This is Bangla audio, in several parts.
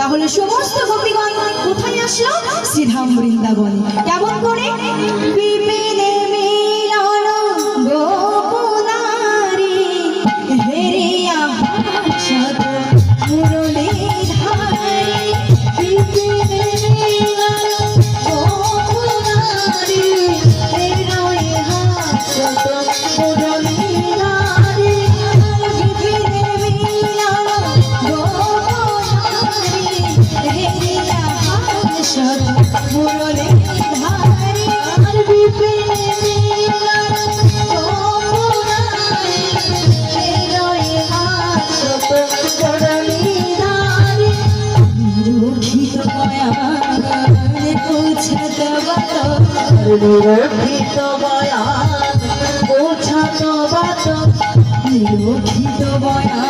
তাহলে সমস্ত গোপীগণ কোথায় আসলো? শ্রীধাম বৃন্দাবন। কেমন করে? নিরক্ষিত বয়ানে পৌঁছাত বাত নিরক্ষিত বয়ান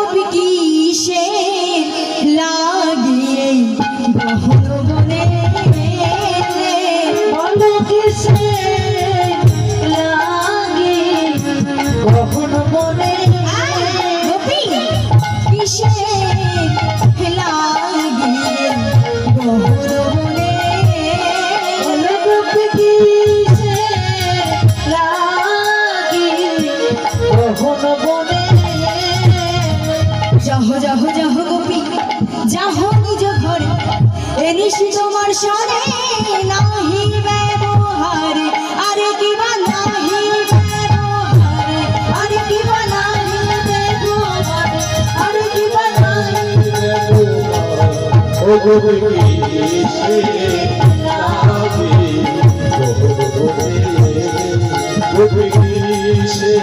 যাহ যাহ যাহ গোপী, যাহ নিজ ঘরে। এনিসি তোমার সরে নাহি ব্যবহারে, আরে কিবা নাহি ব্যবহারে, আরে কিবা নাহি ব্যবহারে, আরে কিবা নাহি ও গোপী সে লাগে গোপী সে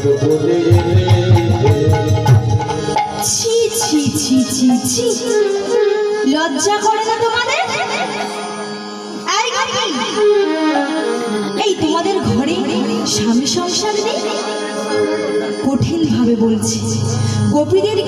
ছি ছি ছি ছি ছি। লজ্জা করে তোমাদের? এই তোমাদের ঘরে স্বামী সংসার নেই? কঠিন ভাবে বলছি। গোপীদের